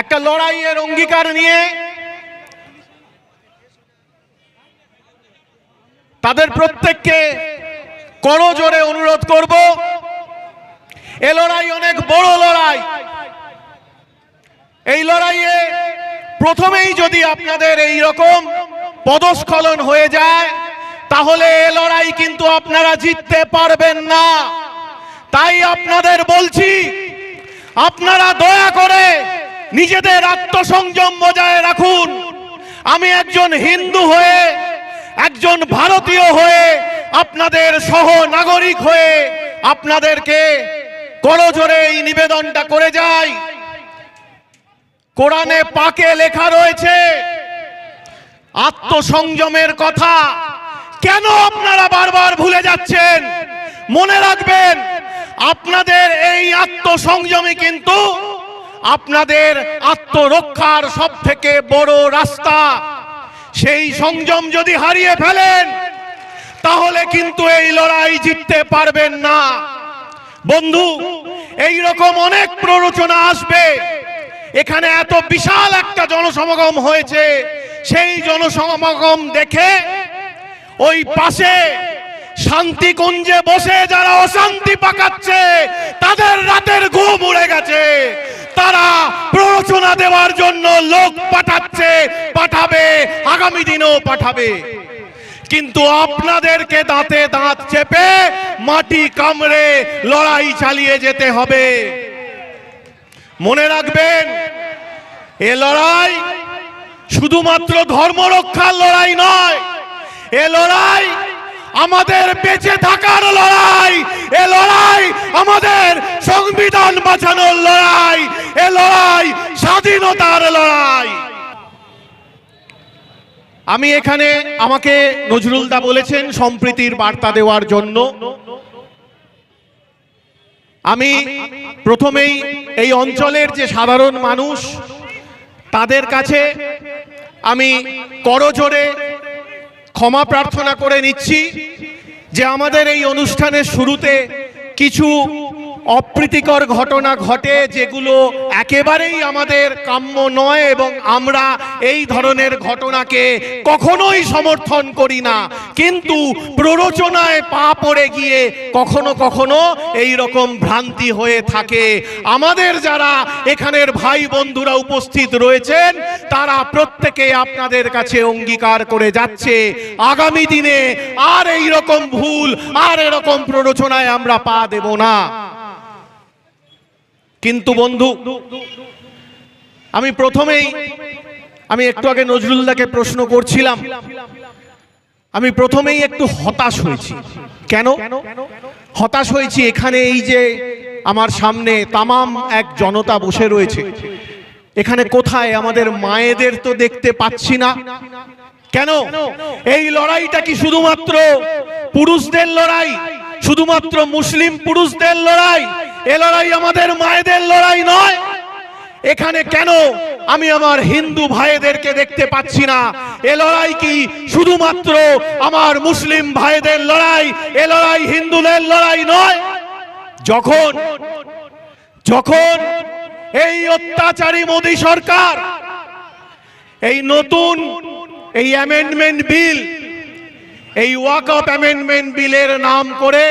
একটা লড়াইয়ের অঙ্গীকার নিয়ে তাদের প্রত্যেককে করজোরে অনুরোধ করব। এ লড়াই অনেক বড় লড়াই। এই লড়াইয়ে প্রথমেই যদি আপনাদের এই রকম পদস্খলন হয়ে যায়, তাহলে এ লড়াই কিন্তু আপনারা জিততে পারবেন না। তাই আপনাদের বলছি আপনারা দয়া করে নিজেদের আত্মসংযম বজায় রাখুন। আমি একজন হিন্দু হয়ে, একজন ভারতীয় হয়ে, আপনাদের সহ নাগরিক হয়ে আপনাদেরকে করজোরে এই নিবেদনটা করে যাই। কোরআনে পাকে লেখা রয়েছে, আত্মসংযমের কথা। কেন আপনারা বারবার ভুলে যাচ্ছেন? মনে রাখবেন আপনাদের এই আত্মসংযমই কিন্তু আপনাদের আত্মরক্ষার সব থেকে বড় রাস্তা। সেই সংযম যদি হারিয়ে ফেলেন, তাহলে কিন্তু এই লড়াই জিততে পারবেন না। বন্ধু এই রকম অনেক প্ররোচনা আসবে। এখানে এত বিশাল একটা জনসমাগম হয়েছে। সেই জনসমাগম দেখে ওই পাশে শান্তিকুঞ্জে বসে যারা অশান্তি পাকাচ্ছে, তাদের রাতের ঘুম উড়ে গেছে। তারা প্ররোচনা দেওয়ার জন্য লোক পাঠাচ্ছে, পাঠাবে, আগামী দিনেও পাঠাবে। কিন্তু আপনাদেরকে দাঁতে দাঁত চেপে মাটি কামড়ে লড়াই চালিয়ে যেতে হবে। মনে রাখবেন, এ লড়াই শুধুমাত্র ধর্ম রক্ষার লড়াই নয়, এ লড়াই আমাদের বেঁচে থাকার লড়াই, এ লড়াই আমাদের সংবিধান বাঁচানোর লড়াই, এ লড়াই স্বাধীনতার লড়াই। আমি এখানে আমাকে নজরুলদা বলেছেন সম্প্রীতির বার্তা দেওয়ার জন্য। আমি প্রথমেই এই অঞ্চলের যে সাধারণ মানুষ, তাদের কাছে আমি করজোরে ক্ষমা প্রার্থনা করে নিচ্ছি যে আমাদের এই অনুষ্ঠানের শুরুতে কিছু অপ্রীতিকর ঘটনা ঘটে যেগুলো একেবারেই আমাদের কাম্য নয় এবং আমরা এই ধরনের ঘটনাকে কখনোই সমর্থন করি না। কিন্তু প্ররোচনায় পা পড়ে গিয়ে কখনো কখনো এই রকম ভ্রান্তি হয়ে থাকে। আমাদের যারা এখানের ভাই বন্ধুরা উপস্থিত রয়েছেন, তারা প্রত্যেকে আপনাদের কাছে অঙ্গীকার করে যাচ্ছে। আগামী দিনে আর এই রকম ভুল, আর এরকম প্ররোচনায় আমরা পা দেব না। কিন্তু বন্ধু, আমি প্রথমেই, আমি একটু আগে নজরুলদাকে প্রশ্ন করছিলাম। আমি প্রথমেই একটু হতাশ হয়েছি। কেন? হতাশ হয়েছি এখানে এই যে আমার সামনে তামাম এক জনতা বসে রয়েছে। এখানে কোথায় আমাদের মায়েদের তো দেখতে পাচ্ছি না। কেন? এই লড়াইটা কি শুধুমাত্র পুরুষদের লড়াই? শুধুমাত্র মুসলিম পুরুষদের লড়াই? এ লড়াই আমাদের মায়েদের লড়াই নয়। এখানে কেন আমি আমার হিন্দু ভাইদেরকে দেখতে পাচ্ছি না? এ লড়াই কি শুধুমাত্র আমার মুসলিম ভাইদের লড়াই? এ লড়াই হিন্দুদের লড়াই নয়। যখন যখন এই অত্যাচারী মোদী সরকার, এই নতুন এই অ্যামেন্ডমেন্ট বিল এই ওয়াকআপ অ্যামেন্ডমেন্ট বিলের নাম করে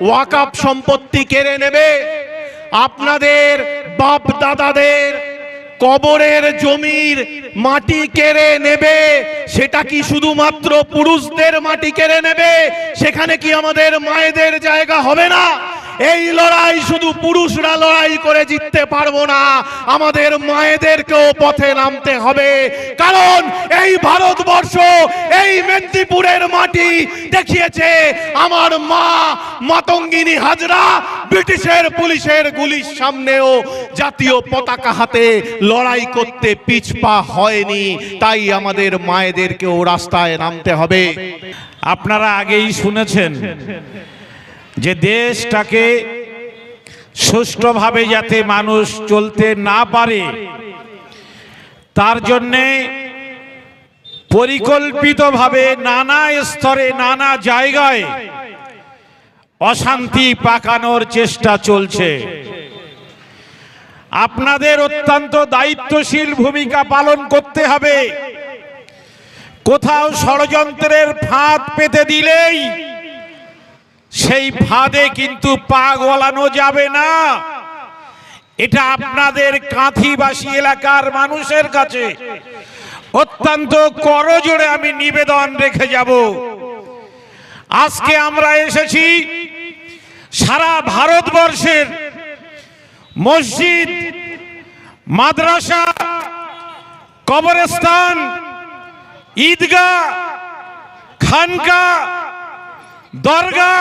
ওয়াকআপ সম্পত্তি কেড়ে নেবে। আপনাদের বাপ দাদাদের কবরের জমির মাটি কেড়ে নেবে। সেটা কি শুধুমাত্র পুরুষদের মাটি কেড়ে নেবে? সেখানে কি আমাদের মায়েদের জায়গা হবে না? এই লড়াই শুধু পুরুষরা লড়াই করে জিততে পারব না। আমাদের মায়েদেরকেও পথে নামতে হবে। কারণ এই ভারতবর্ষ, এই মেদিনীপুরের মাটি দেখিয়েছে আমার মা মাতঙ্গিনী হাজরা ব্রিটিশের পুলিশের গুলির সামনেও জাতীয় পতাকা হাতে লড়াই করতে পিছপা হয়নি। তাই আমাদের মায়েদেরকেও রাস্তায় নামতে হবে। আপনারা আগেই শুনেছেন যে দেশটাকে সুষ্ঠুভাবে যাতে মানুষ চলতে না পারে, তার জন্যে পরিকল্পিতভাবে নানা স্তরে, নানা জায়গায় অশান্তি পাকানোর চেষ্টা চলছে। আপনাদের অত্যন্ত দায়িত্বশীল ভূমিকা পালন করতে হবে। কোথাও ষড়যন্ত্রের ফাঁদ পেতে দিলেই সেই ফাঁদে কিন্তু পা গলানো যাবে না। এটা আপনাদের কাঁথিবাসী এলাকার মানুষের কাছে অত্যন্ত করজোড়ে আমি নিবেদন রেখে যাব। আজকে আমরা এসেছি সারা ভারতবর্ষের মসজিদ, মাদ্রাসা, কবরস্থান, ঈদগাহ, খানকা দরগা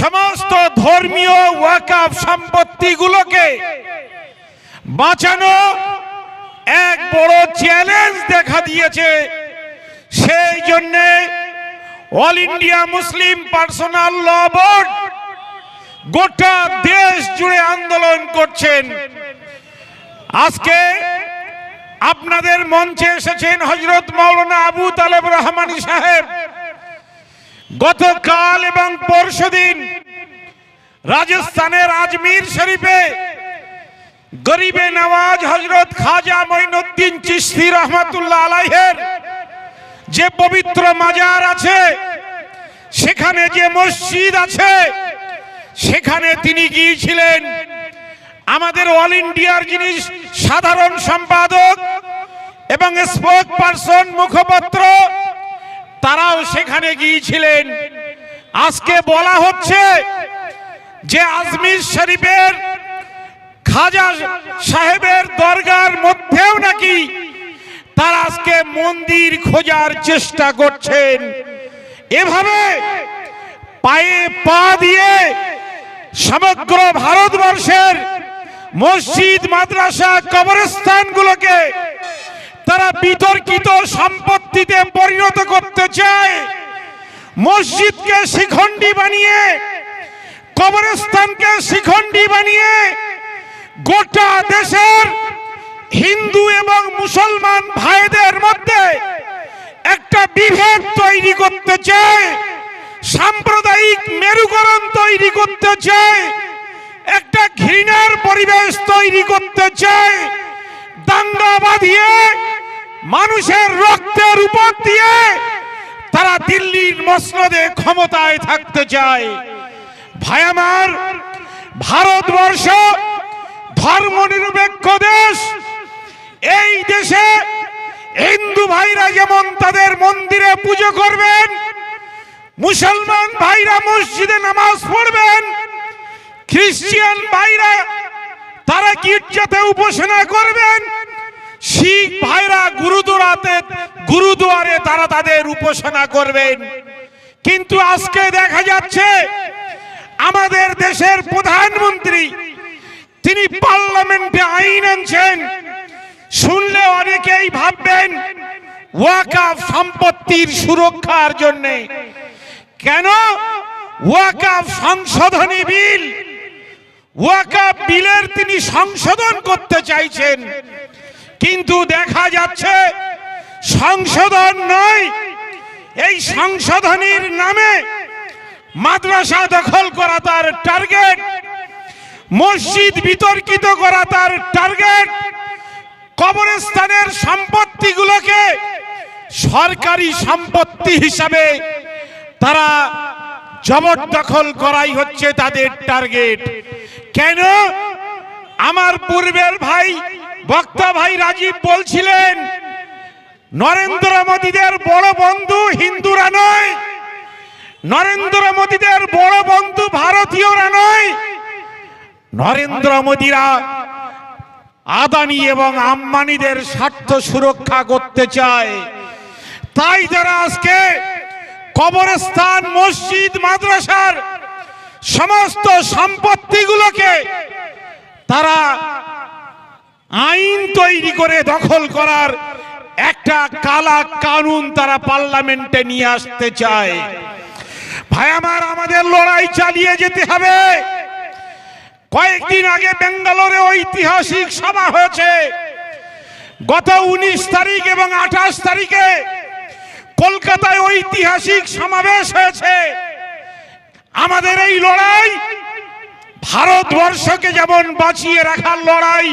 সমস্ত ধর্মীয় ওয়াকাফ সম্পত্তিগুলোকে বাঁচানো এক বড় চ্যালেঞ্জ দেখা দিয়েছে। সেই জন্যে All India Muslim Personal Law Board গোটা দেশ জুড়ে আন্দোলন করছেন। আজকে আপনাদের মঞ্চে এসেছেন হজরত মৌলানা আবু তালেব রহমানী সাহেব। গতকাল এবং পরশুদিন রাজস্থানের আজমির শরীফে গরিবে নওয়াজ হজরত খাজা মঈনুদ্দিন চিশতি রহমাতুল্লাহ আলাইহের যে পবিত্র মাজার আছে, সেখানে যে মসজিদ আছে, সেখানে তিনি গিয়েছিলেন। আমাদের অল ইন্ডিয়ার যিনি সাধারণ সম্পাদক এবং স্পোক পারসন, মুখপত্র তারাও সেখানে গিয়েছিলেন। আজকে বলা হচ্ছে যে আজমির শরীফের খাজা সাহেবের দরগার মধ্যেও নাকি তারা আজকে মন্দির খোঁজার চেষ্টা করছেন। এভাবে পায়ে পা দিয়ে সমগ্র ভারতবর্ষের মসজিদ, মাদ্রাসা, কবরস্থানগুলোকে তারা বিতর্কিত সম্পত্তিতে পরিণত করতে চায়, মসজিদকে শিখণ্ডী বানিয়ে, কবরস্থানকে শিখণ্ডী বানিয়ে, গোটা দেশের হিন্দু এবং মুসলমান ভাইদের মধ্যে একটা বিভেদ তৈরি করতে চায়, সাম্প্রদায়িক মেরুকরণ তৈরি করতে চায়, একটা ঘৃণার পরিবেশ তৈরি করতে চায়, দাঙ্গা বাঁধিয়ে মানুষের রক্তের উপর দিয়ে তারা দিল্লির মসনদে ক্ষমতায় থাকতে চায়। ভাই আমার ভারতবর্ষ ধর্মনিরপেক্ষ দেশ। এই দেশে হিন্দু ভাইরা যেমন তাদের মন্দিরে পুজো করবেন, মুসলমান ভাইরা মসজিদে নামাজ পড়বেন, খ্রিস্টিয়ান ভাইরা তারা গির্জাতে উপাসনা করবেন শিখ ভাইরা গুরুদুয়ারাতে, গুরুদুয়ারে তারা তাদের উপাসনা করবেন। কিন্তু আজকে দেখা যাচ্ছে, আমাদের দেশের প্রধানমন্ত্রী, তিনি পার্লামেন্টে আইন আনছেন। শুনলে অনেকেই ভাববেন ওয়াকাফ সম্পত্তির সুরক্ষার জন্য। কেন? ওয়াকাফ সংশোধনী বিল ওয়াকাফ বিলের তিনি সংশোধন করতে চাইছেন। কিন্তু দেখা যাচ্ছে সংশোধন নয়। এই সংশোধনীর নামে মাদ্রাসা দখল করা তার টার্গেট, মসজিদ বিতর্কিত করা তার টার্গেট, কবরস্থানের সম্পত্তিগুলোকে সরকারি সম্পত্তি হিসাবে তারা জবরদখল করাই হচ্ছে তাদের টার্গেট। কেন? আমার পূর্বের ভাই বক্তা ভাই রাজীব বলছিলেন, নরেন্দ্র মোদীদের বড় বন্ধু হিন্দুরা নয়, নরেন্দ্র মোদীদের বড় বন্ধু ভারতীয়রা নয়, নরেন্দ্র মোদীরা আদানি এবং আম্বানিদের স্বার্থ সুরক্ষা করতে চায়। তাই যারা আজকে কবরস্থান, মসজিদ, মাদ্রাসার সমস্ত সম্পত্তিগুলোকে তারা আইন তৈরি করে দখল করার একটা কালা কানুন তারা পার্লামেন্টে নিয়ে আসতে চায়। ভাই, আমার আমাদের লড়াই চালিয়ে যেতে হবে। কয়েকদিন আগে বেঙ্গালোরে ঐতিহাসিক সভা হয়েছে। গত উনিশ তারিখ এবং আঠাশ তারিখে কলকাতায় ঐতিহাসিক সমাবেশ হয়েছে। আমাদের এই লড়াই ভারতবর্ষকে যেমন বাঁচিয়ে রাখার লড়াই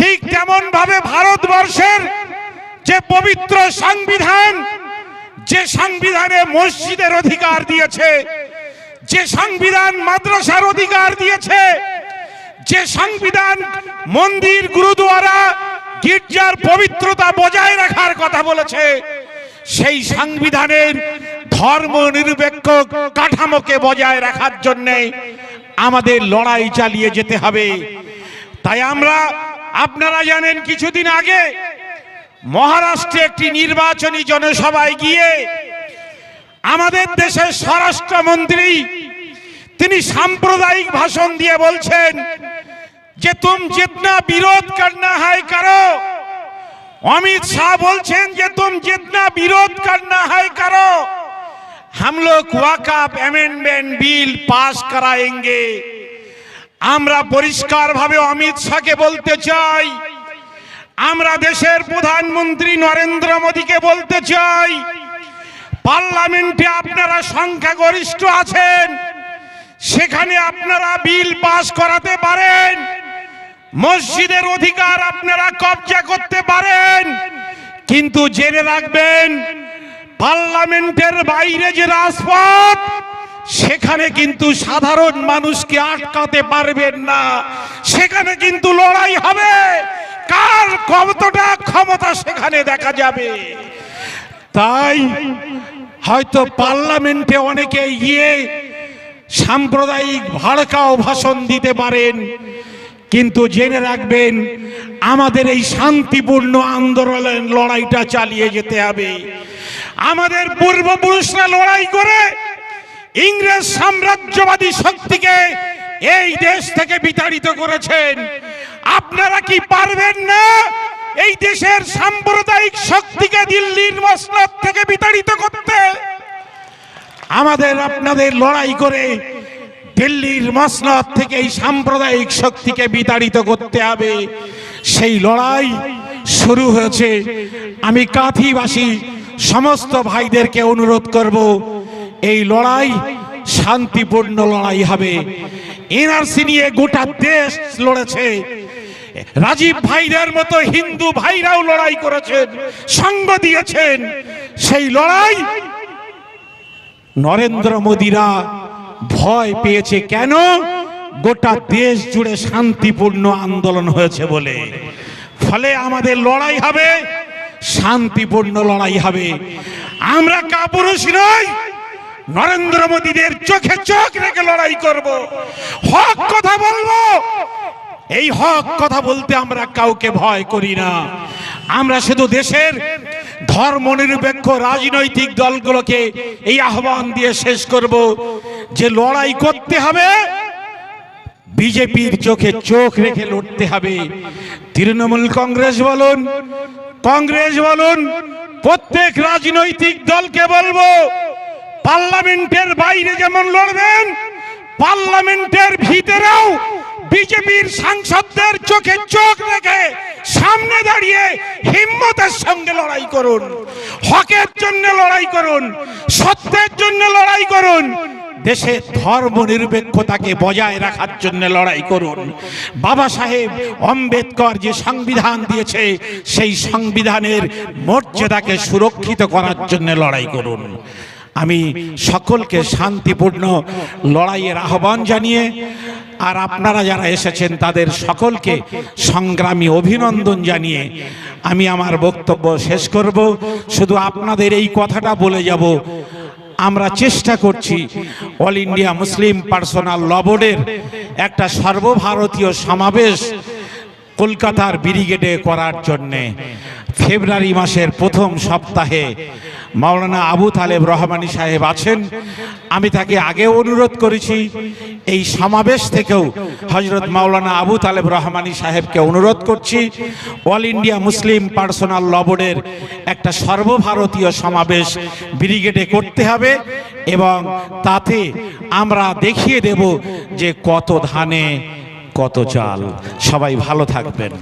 ঠিক তেমন ভাবে ভারতবর্ষের যে পবিত্র সংবিধান, যে সংবিধানে মসজিদের অধিকার দিয়েছে, যে সংবিধান মাদ্রাসার অধিকার দিয়েছে, যে সংবিধান মন্দির গুরুদুয়ারা গির্জার পবিত্রতা বজায় রাখার কথা বলেছে, সেই সংবিধানের ধর্ম নিরপেক্ষ কাঠামোকে বজায় রাখার জন্যে আমাদের লড়াই চালিয়ে যেতে হবে। তাই আমরা আপনারা জানেন কিছুদিন আগে মহারাষ্ট্রে একটি নির্বাচনী জনসভায় গিয়ে আমাদের দেশের স্বরাষ্ট্রমন্ত্রী তিনি সাম্প্রদায়িক ভাষণ দিয়ে বলছেন যে তুম জিতনা বিরোধ করনা হয় করো। অমিত শাহ বলছেন যে তুম জিতনা বিরোধ করনা হয় করো। হাম লোক वाकफ অ্যামেন্ডমেন্ট বিল पास করায়েঙ্গে। আমরা পরিষ্কার ভাবে অমিত শাহকে বলতে চাই। আমরা দেশের প্রধানমন্ত্রী নরেন্দ্র মোদীকে বলতে চাই। পার্লামেন্টে আপনারা সংখ্যাগরিষ্ঠ আছেন, সেখানে আপনারা বিল পাস করাতে পারেন, মসজিদের অধিকার আপনারা কবজা করতে পারেন, কিন্তু জেনে রাখবেন, পার্লামেন্টের বাইরে যে রাজপথ সেখানে কিন্তু সাধারণ মানুষকে আটকাতে পারবেন না। সেখানে কিন্তু লড়াই হবে। কার কতটা ক্ষমতা সেখানে দেখা যাবে। তাই হয়তো পার্লামেন্টে অনেকে গিয়ে সাম্প্রদায়িক ভাড়কাও ভাষণ দিতে পারেন। কিন্তু জেনে রাখবেন, আমাদের এই শান্তিপূর্ণ আন্দোলনের লড়াইটা চালিয়ে যেতে হবে। আমাদের পূর্বপুরুষরা লড়াই করে ইংরেজ সাম্রাজ্যবাদী শক্তিকে এই দেশ থেকে বিতাড়িত করেছেন। আপনারা কি পারবেন না এই দেশের সাম্প্রদায়িক শক্তিকে দিল্লির মসনদ থেকে বিতাড়িত করতে? আমাদের আপনাদের লড়াই করে দিল্লির মসনদ থেকে এই সাম্প্রদায়িক শক্তিকে বিতাড়িত করতে হবে। সেই লড়াই শুরু হয়েছে। আমি কাঁথিবাসী সমস্ত ভাইদেরকে অনুরোধ করব এই লড়াই শান্তিপূর্ণ লড়াই হবে। এনআরসি নিয়ে গোটা দেশ লড়েছে। রাজীব ভাইদের মতো হিন্দু ভাইরাও লড়াই করেছেন সঙ্গ দিয়েছেন। সেই লড়াই নরেন্দ্র মোদীরা ভয় পেয়েছে কেন? গোটা দেশ জুড়ে শান্তিপূর্ণ আন্দোলন হয়েছে বলে। ফলে আমাদের লড়াই হবে, শান্তিপূর্ণ লড়াই হবে। আমরা কাপুরুষ নই। নরেন্দ্র মোদীদের চোখে চোখ রেখে লড়াই করব। হক কথা বলব। এই হক কথা বলতে আমরা কাউকে ভয় করি না। আমরা শুধু দেশের ধর্ম নিরপেক্ষ রাজনৈতিক দলগুলোকে এই আহ্বান দিয়ে শেষ করব যে লড়াই করতে হবে। বিজেপির চোখে চোখ রেখে লড়তে হবে। তৃণমূল কংগ্রেস বলুন কংগ্রেস বলুন, প্রত্যেক রাজনৈতিক দলকে বলব পার্লামেন্টের বাইরে যেমন লড়বেন, পার্লামেন্টের ভিতরেও বিজেপির সাংসদদের চোখে চোখ রেখে সামনে দাঁড়িয়ে হিম্মতের সঙ্গে লড়াই করুন, হকের জন্য লড়াই করুন, সত্যের জন্য লড়াই করুন দেশে ধর্ম নিরপেক্ষতাকে বজায় রাখার জন্য লড়াই করুন। বাবা সাহেব, আম্বেদকর যে সংবিধান দিয়েছে, সেই সংবিধানের মর্যাদাকে সুরক্ষিত করার জন্য লড়াই করুন। আমি সকলকে শান্তিপূর্ণ লড়াইয়ের আহ্বান জানিয়ে আর আপনারা যারা এসেছেন তাদের সকলকে সংগ্রামী অভিনন্দন জানিয়ে আমি আমার বক্তব্য শেষ করব। শুধু আপনাদের এই কথাটা বলে যাব আমরা চেষ্টা করছি All India Muslim Personal Law বোর্ডের একটা সর্বভারতীয় সমাবেশ কলকাতার ব্রিগেডে করার জন্যে ফেব্রুয়ারি মাসের প্রথম সপ্তাহে মাওলানা আবু তালেব রহমানি সাহেব আছেন। আমি তাকে আগে অনুরোধ করেছি, এই সমাবেশ থেকেও হজরত মাওলানা আবু তালেব রহমানি সাহেবকে অনুরোধ করছি, All India Muslim Personal Law বোর্ডের একটা সর্বভারতীয় সমাবেশ ব্রিগেডে করতে হবে এবং তাতে আমরা দেখিয়ে দেব যে কত ধানে কত চাল। সবাই ভালো থাকবেন।